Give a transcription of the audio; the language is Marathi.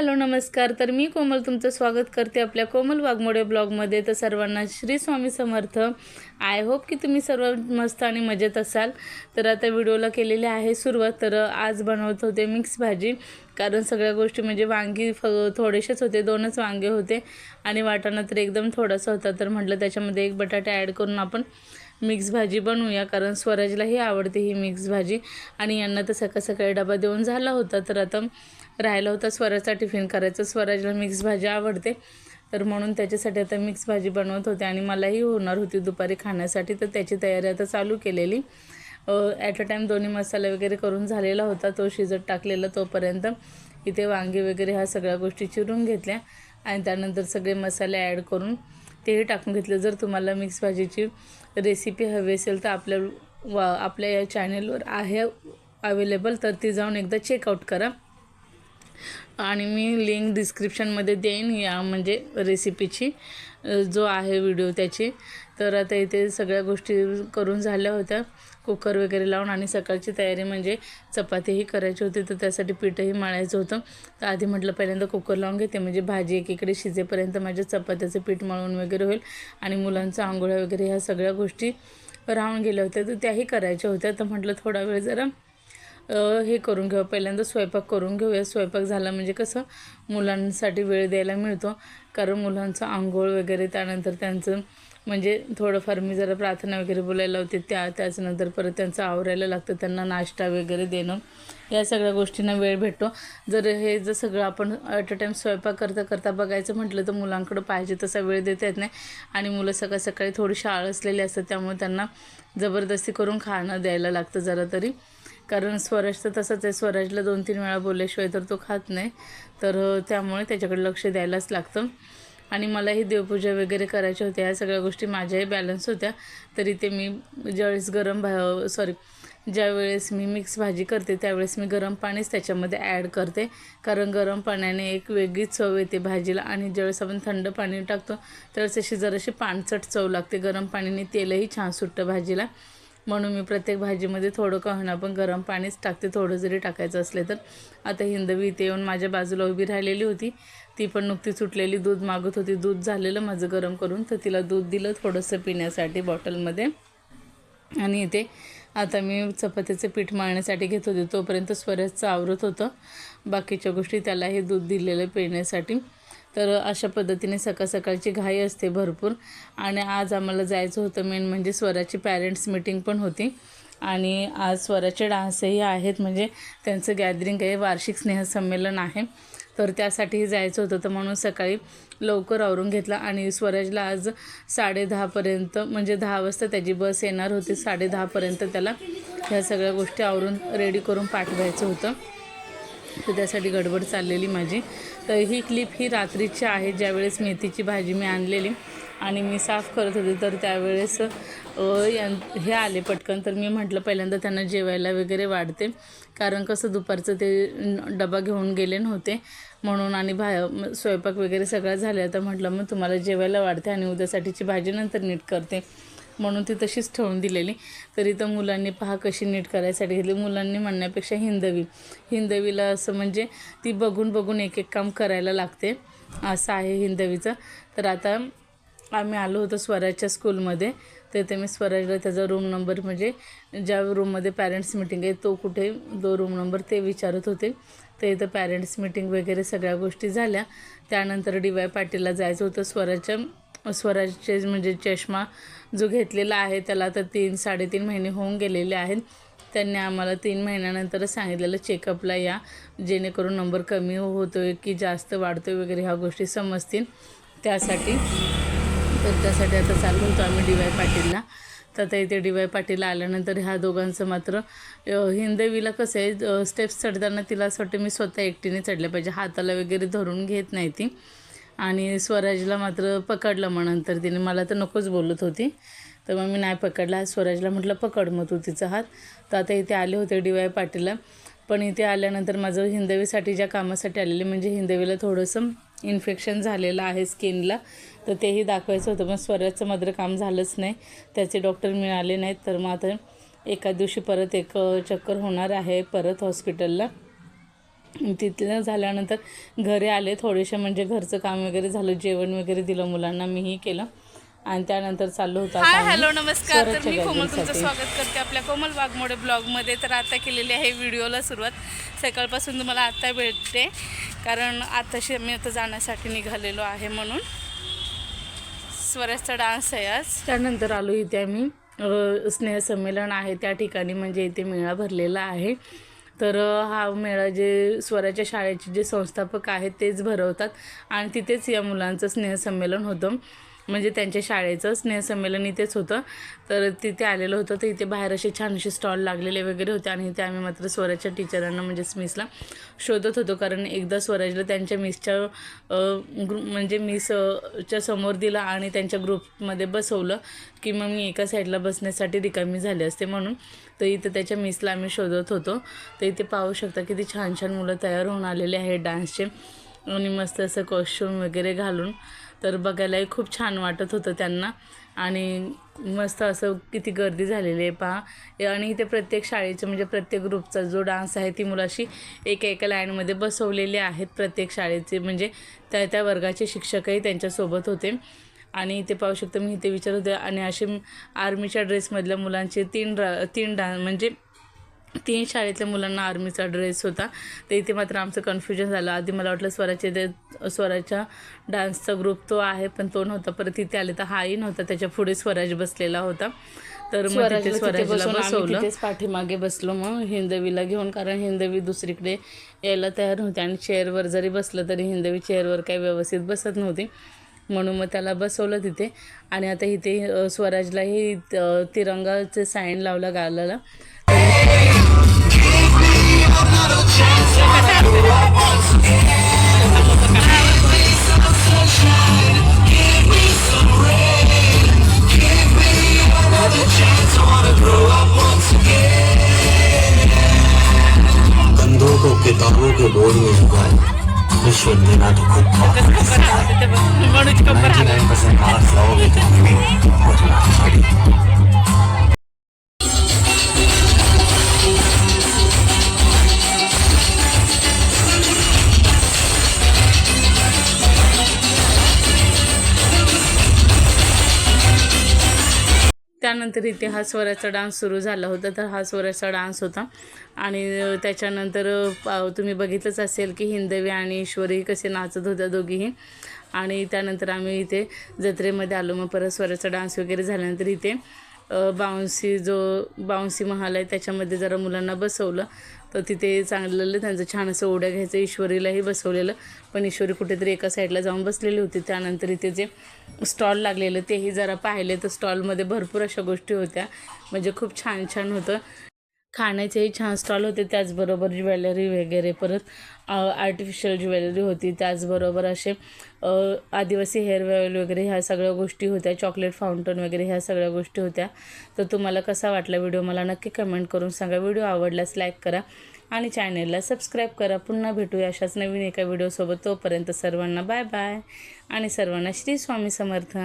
हॅलो नमस्कार. तर मी कोमल तुमचं स्वागत करते आपल्या कोमल वाघमोडे ब्लॉगमध्ये. तर सर्वांना श्री स्वामी समर्थ. आय होप की तुम्ही सर्व मस्त आणि मजेत असाल. तर आता व्हिडिओला केलेली आहे सुरुवात. तर आज बनवत होते मिक्स भाजी. कारण सगळ्या गोष्टी म्हणजे वांगी फ थोडेसेच होते दोनच वांगे होते. आणि वाटाणा तर एकदम थोडासा होता. तर म्हटलं त्याच्यामध्ये एक बटाटे ॲड करून आपण मिक्स भाजी बनवूया. कारण स्वराजलाही आवडते ही मिक्स भाजी. आणि यांना तर सकाळ सकाळी डबा देऊन झाला होता. तर आता राहिला होता स्वराचा टिफिन करायचं. स्वराजला मिक्स भाजी आवडते. तर म्हणून त्याच्यासाठी आता मिक्स भाजी बनवत होते आणि मलाही होणार होती दुपारी खाण्यासाठी. तर त्याची तयारी आता चालू केलेली. ॲट अ टाईम दोन्ही मसाले वगैरे करून झालेला होता. तो शिजत टाकलेला तोपर्यंत. इथे वांगे वगैरे ह्या सगळ्या गोष्टी चिरून घेतल्या. आणि त्यानंतर सगळे मसाले ॲड करून तेही टाकून घेतले. जर तुम्हाला मिक्स भाजीची रेसिपी हवी असेल तर आपल्या वा आपल्या या चॅनेलवर आहे अवेलेबल तर ती जाऊन एकदा चेकआउट करा. आणि मी लिंक डिस्क्रिप्शनमध्ये देईन या म्हणजे रेसिपीची जो आहे व्हिडिओ त्याची. तर आता इथे सगळ्या गोष्टी करून झाल्या होत्या. कुकर वगैरे लावून आणि सकाळची तयारी म्हणजे चपातीही करायची होती तर त्यासाठी पीठही मळायचं होतं. तर आधी म्हटलं पहिल्यांदा कुकर लावून घेते म्हणजे भाजी एकीकडे शिजेपर्यंत माझ्या चपात्याचं पीठ मळून वगैरे होईल आणि मुलांचं आंघोळ्या वगैरे ह्या सगळ्या गोष्टी राहून गेल्या होत्या तर त्याही करायच्या होत्या. तर म्हटलं थोडा वेळ जरा हे करून घेऊ. पहिल्यांदा स्वयंपाक करून घेऊया. स्वयंपाक झाला म्हणजे कसं मुलांसाठी वेळ द्यायला मिळतो. कारण मुलांचं आंघोळ वगैरे त्यानंतर त्यांचं म्हणजे थोडंफार मी जरा प्रार्थना वगैरे बोलायला होते त्या त्याच्यानंतर परत त्यांचं आवरायला लागतं. त्यांना नाश्ता वगैरे देणं. या सगळ्या गोष्टींना वेळ भेटतो. जर हे जर सगळं आपण ॲट अ टाईम स्वयंपाक करता करता बघायचं म्हटलं तर मुलांकडं पाहिजे तसा वेळ देता येत नाही. आणि मुलं सकाळ सकाळी थोडीशी आळसलेली असतात त्यामुळे त्यांना जबरदस्ती करून खाणं द्यायला लागतं जरा तरी. कारण स्वराज तर तसंच आहे. स्वराजला दोन तीन वेळा बोलल्याशिवाय तर तो खात नाही. तर त्यामुळे त्याच्याकडे लक्ष द्यायलाच लागतं. आणि मलाही देवपूजा वगैरे करायच्या होत्या ह्या सगळ्या गोष्टी माझ्याही बॅलन्स होत्या. तरी ते मी ज्यावेळेस गरम भा सॉरी ज्यावेळेस मी मिक्स भाजी करते त्यावेळेस मी गरम पाणीच त्याच्यामध्ये ॲड करते. कारण गरम पाण्याने एक वेगळीच चव येते भाजीला. आणि ज्यावेळेस आपण थंड पाणी टाकतो त्यावेळेस अशी जराशी पाणचट चव लागते. गरम पाण्याने तेलही छान सुटतं भाजीला. म्हणून मी प्रत्येक भाजीमध्ये थोडं का पण गरम पाणीच टाकते. थोडं जरी टाकायचं असले तर. आता हिंदवी इथे येऊन माझ्या बाजूला उभी राहिलेली होती. ती पण नुकती सुटलेली. दूध मागत होती. दूध झालेलं माझं गरम करून तर तिला दूध दिलं थोडंसं पिण्यासाठी बॉटलमध्ये. आणि इथे आता मी चपातीचं पीठ मळण्यासाठी घेत होते. तोपर्यंत स्वराजचं आवरत होतं. बाकीच्या गोष्टी त्याला हे दूध दिलेलं पिण्यासाठी. तर अशा पद्धतीने सकाळ सकाळची घाई असते भरपूर. आणि आज आम्हाला जायचं होतं मेन म्हणजे स्वराची पॅरेंट्स मीटिंग पण होती. आणि आज स्वराचे डान्सही आहेत म्हणजे त्यांचं गॅदरिंग आहे वार्षिक स्नेहसंमेलन आहे. तर त्यासाठीही जायचं होतं तर म्हणून सकाळी लवकर आवरून घेतला. आणि स्वराजला आज साडे दहापर्यंत म्हणजे दहा वाजता त्याची बस येणार होती. साडे दहापर्यंत त्याला ह्या सगळ्या गोष्टी आवरून रेडी करून पाठवायचं होतं. तर त्यासाठी गडबड चाललेली माझी. तर ही क्लिप ही रात्रीची आहे ज्यावेळेस मेथीची भाजी मी आणलेली आणि मी साफ करत होते तर त्यावेळेस हे आले पटकन. तर मी म्हटलं पहिल्यांदा त्यांना जेवायला वगैरे वाढते. कारण कसं दुपारचं ते डबा घेऊन गेले नव्हते. म्हणून आणि भा स्वयंपाक वगैरे सगळं झालं. तर म्हटलं मग तुम्हाला जेवायला वाढते आणि उद्यासाठीची भाजी नंतर नीट करते. म्हणून ती तशीच ठेवून दिलेली. तरी तर मुलांनी पहा कशी नीट करायसाठी घेतली. मुलांनी म्हणण्यापेक्षा हिंदवी. हिंदवीला असं म्हणजे ती बघून बघून एक एक काम करायला लागते. असं आहे हिंदवीचं. तर आता आम्ही आलो होतो स्वराजच्या स्कूलमध्ये. तर मी स्वराजला त्याचा रूम नंबर म्हणजे ज्या रूममध्ये पॅरेंट्स मिटिंग आहे तो कुठे दो रूम नंबर ते विचारत होते. तर इथं पॅरेंट्स मिटिंग वगैरे सगळ्या गोष्टी झाल्या. त्यानंतर डी वाय पाटीलला जायचं होतं स्वराजच्या स्वराजचे म्हणजे चष्मा जो घेतलेला आहे त्याला आता तीन साडेतीन महिने होऊन गेलेले आहेत. त्यांनी आम्हाला तीन महिन्यानंतरच सांगितलेलं चेकअपला या जेणेकरून नंबर कमी होतो आहे की जास्त वाढतो आहे वगैरे ह्या गोष्टी समजतील. त्यासाठी तर त्यासाठी आता चालू होतो आम्ही डी वाय पाटीलला. तर आता इथे डी वाय पाटील आल्यानंतर ह्या दोघांचं मात्र हिंदवीला कसं आहे स्टेप्स चढताना तिला असं वाटतं मी स्वतः एकटीने चढले पाहिजे हाताला वगैरे धरून घेत नाही ती. आणि स्वराजला मात्र पकडलं मग नंतर तिने. मला तर नकोच बोलत होती. तर मग मी नाही पकडला. स्वराजला म्हटलं पकड मग तू तिचा हात. तर आता इथे आले होते डी वाय पाटीलला. पण इथे आल्यानंतर माझं हिंदवीसाठी ज्या कामासाठी आलेले म्हणजे हिंदवीला थोडंसं इन्फेक्शन झालेलं आहे स्किनला तर तेही दाखवायचं होतं. पण स्वराजचं मात्र काम झालंच नाही. त्याचे डॉक्टर मिळाले नाहीत. तर मग आता एका दिवशी परत एक चक्कर होणार आहे परत हॉस्पिटलला तिथलं झाल्यानंतर घरी आले थोडेसे म्हणजे घरचं काम वगैरे झालं जेवण वगैरे दिलं मुलांना मीही केलं. आणि त्यानंतर चाललो होतं हाय हॅलो नमस्कार. तर मी कोमल तुमचं. स्वागत करते आपल्या कोमल वाघमोडे ब्लॉगमध्ये. तर आता केलेली आहे व्हिडिओला सुरुवात. सकाळपासून तुम्हाला आता भेटते कारण आताशी मी आता जाण्यासाठी निघालेलो आहे म्हणून. स्वराजचा डान्स आहे आज. त्यानंतर आलो इथे आम्ही. स्नेहसंमेलन आहे त्या ठिकाणी म्हणजे इथे मेळा भरलेला आहे. तर हा मेळा जे स्वराच्या शाळेचे जे संस्थापक आहेत तेच भरवतात. आणि तिथेच या मुलांचं स्नेहसंमेलन होतं. म्हणजे त्यांच्या शाळेचं स्नेहसंमेलन इथेच होतं. तर तिथे आलेलं होतं. तर इथे बाहेर असे छान असे स्टॉल लागलेले वगैरे होते आणि इथे आम्ही मात्र स्वराजच्या टीचरांना म्हणजे मिसला शोधत होतो. कारण एकदा स्वराजला त्यांच्या मिसच्या ग्रुप म्हणजे मिसच्या समोर दिला आणि त्यांच्या ग्रुपमध्ये बसवलं की मग मी एका साईडला बसण्यासाठी रिकामी झाले असते म्हणून. तर इथं त्याच्या मिसला आम्ही शोधत होतो. तर इथे पाहू शकता किती छान छान मुलं तयार होऊन आलेले आहेत डान्सचे. आणि मस्त असं कॉस्ट्युम वगैरे घालून. तर बघायलाही खूप छान वाटत होतं त्यांना. आणि मस्त असं किती गर्दी झालेली आहे पहा. आणि इथे प्रत्येक शाळेचं म्हणजे प्रत्येक ग्रुपचा जो डान्स आहे ती मुलं अशी एका एका लाईनमध्ये बसवलेले आहेत प्रत्येक शाळेचे. म्हणजे त्या त्या वर्गाचे शिक्षकही त्यांच्यासोबत होते. आणि इथे पाहू शकतो मी इथे विचारत होते. आणि असे आर्मीच्या ड्रेसमधल्या मुलांचे तीन रा तीन डान्स म्हणजे तीन शाळेतल्या मुलांना आर्मीचा ड्रेस होता. तर इथे मात्र आमचं कन्फ्युजन झालं. आधी मला वाटलं स्वराचे ते स्वराच्या डान्सचा ग्रुप तो आहे पण तो नव्हता. परत तिथे आले तर हाही नव्हता. त्याच्या पुढे स्वराज बसलेला होता. तर मग तिथे स्वराजला बसवलं. पाठीमागे बसलो मग हिंदवीला घेऊन कारण हिंदवी दुसरीकडे यायला तयार नव्हती. आणि चेअरवर जरी बसलं तरी हिंदवी चेअरवर काही व्यवस्थित बसत नव्हती. म्हणून मग त्याला बसवलं तिथे. आणि आता इथे स्वराजलाही तिरंगाचं साईन लावलं गालाला. कंधों को किताबों के बोझ में झुकाए। should be not a good cop. 99% marks lower with the enemy, but not study. त्यानंतर इथे हा स्वराचा डान्स सुरू झाला होता तर हा स्वराचा डान्स होता. आणि त्याच्यानंतर पा- तुम्ही बघितलंच असेल की हिंदवी आणि ईश्वरी कसे नाचत होत्या दोघीही. आणि त्यानंतर आम्ही इथे जत्रेमध्ये आलो. मग परत स्वराचा डान्स वगैरे झाल्यानंतर इथे अ, बाउन्सी जो बाउन्सी महाल आहे त्याच्यामध्ये जरा मुलांना बसवलं. तर तिथे चांगलं त्यांचं छान असं ओढ्या घ्यायचं ईश्वरीलाही बसवलेलं. पण ईश्वरी कुठेतरी एका साईडला जाऊन बसलेली होती. त्यानंतर इथे जे स्टॉल लागलेलं तेही जरा पाहिले. तर स्टॉलमध्ये भरपूर अशा गोष्टी होत्या. म्हणजे खूप छान छान होतं. खाण्याचेही छान स्टॉल होते. त्याचबरोबर ज्वेलरी वगैरे परत आर्टिफिशियल ज्वेलरी होती. त्याचबरोबर असे आदिवासी हेअर ऑइल वगैरे ह्या सगळ्या गोष्टी होत्या. चॉकलेट फाउंटन वगैरे ह्या सगळ्या गोष्टी होत्या. तर तुम्हाला कसा वाटला व्हिडिओ मला नक्की कमेंट करून सांगा. व्हिडिओ आवडल्यास लाईक करा आणि चॅनेलला सबस्क्राईब करा. पुन्हा भेटूया अशाच नवीन एका व्हिडिओसोबत तोपर्यंत सर्वांना बाय बाय आणि सर्वांना श्री स्वामी समर्थ.